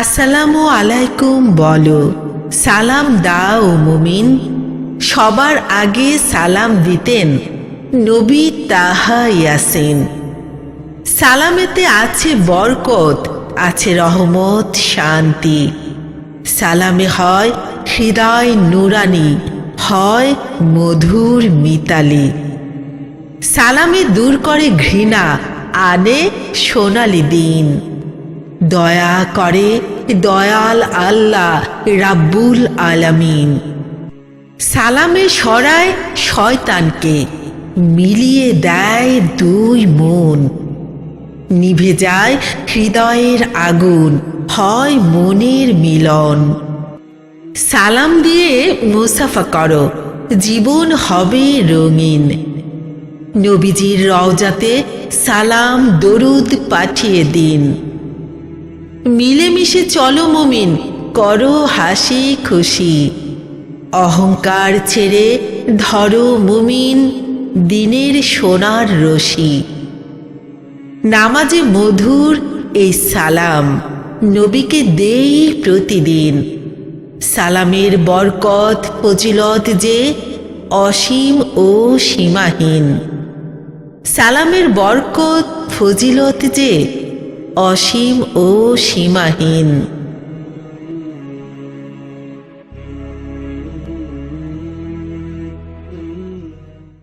আসসালামু আলাইকুম বলো। সালাম দাও মুমিন। সবার আগে সালাম দিতেন নবী তাহা ইয়াসিন। সালামেতে আছে বরকত, আছে রহমত, শান্তি। সালামে হয় হৃদয় নুরানি, হয় মধুর মিতালি। সালামে দূর করে ঘৃণা, আনে সোনালি দিন। দয়া করে দয়াল আল্লাহ রাব্বুল আলামিন। সালামে সরায় শয়তানকে, মিলিয়ে দেয় দুই মন। নিভে যায় হৃদয়ের আগুন, হয় মনের মিলন। সালাম দিয়ে মুসাফা করো, জীবন হবে রঙিন। নবীজির রওজাতে সালাম, দরুদ পাঠিয়ে দিন। মিলেমিশে চলো মমিন, করো হাসি খুশি। অহংকার ছেড়ে ধরো মুমিন, দিনের সোনার রশি। নামাজে মধুর এই সালাম, নবীকে দেই প্রতিদিন। সালামের বরকত, ফজিলত যে অসীম ও সীমাহীন। সালামের বরকত, ফজিলত যে অসীম ও সীমাহীন।